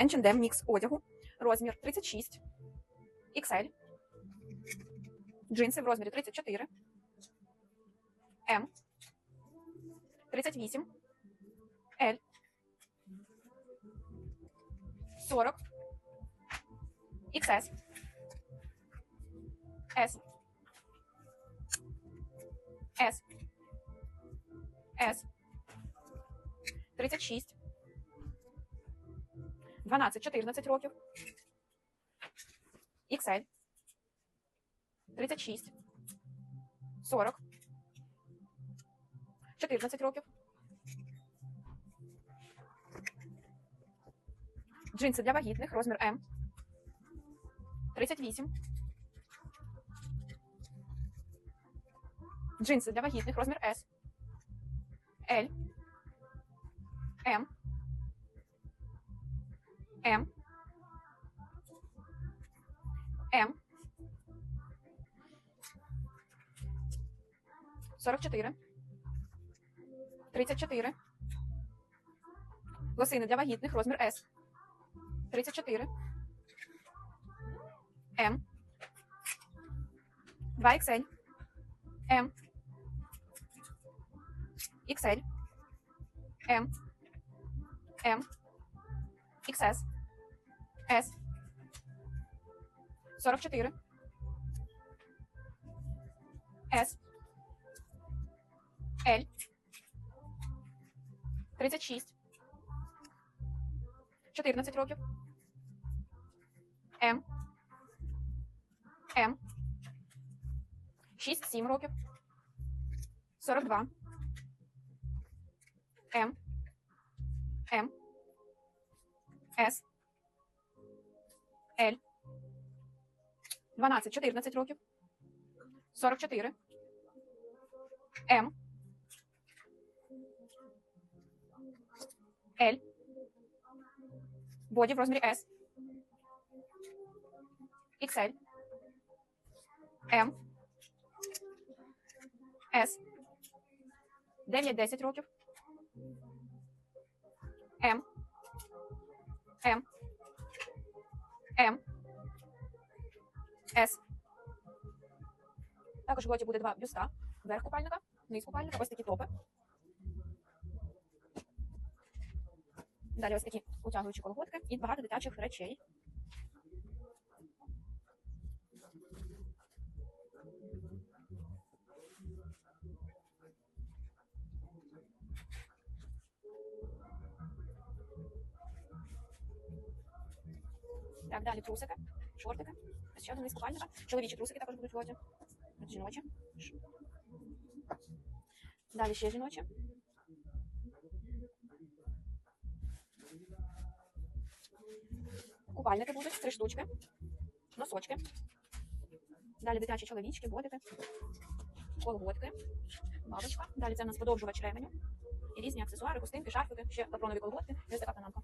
H&M мікс одягу, розмір 36, XL, джинси в розмірі 34, М, 38, L, 40, XS, S, S, S, 36, 12-14 років, XL, 36, 40, 14 років. Джинси для вагітних, розмір М. 38. Джинси для вагітних, розмір S. L. М. М. М. 44. 34. Лосини для вагітних, розмір S. 34. М. 2 XL. М. XL. М. М. XS. S. 44. S. L. 36. 14 років. М. М. 6-7 років. 42. М. М. С. Л. 12-14 років. 44. М. Л. Боді в розмірі S. XL. М. С. 9-10 років. М. М. М. С. Також в лоті буде два бюста. Верх купальника, низ купальника, ось такі топи. Далі ось такі утягуючі колготки і багато дитячих речей. Так, далі трусики, шортики. Ось Ще один низ купальника. Чоловічі трусики також будуть в лоті. От Жіночі. Далі ще жіночі. Купальники будуть, три штучки. Носочки. Далі дитячі чоловічки, бодики, колготки, бабочка. Далі це в нас подовжувач ременю. І різні аксесуари, хустинки, шарфики, ще папронові колготки. Ось така панамка.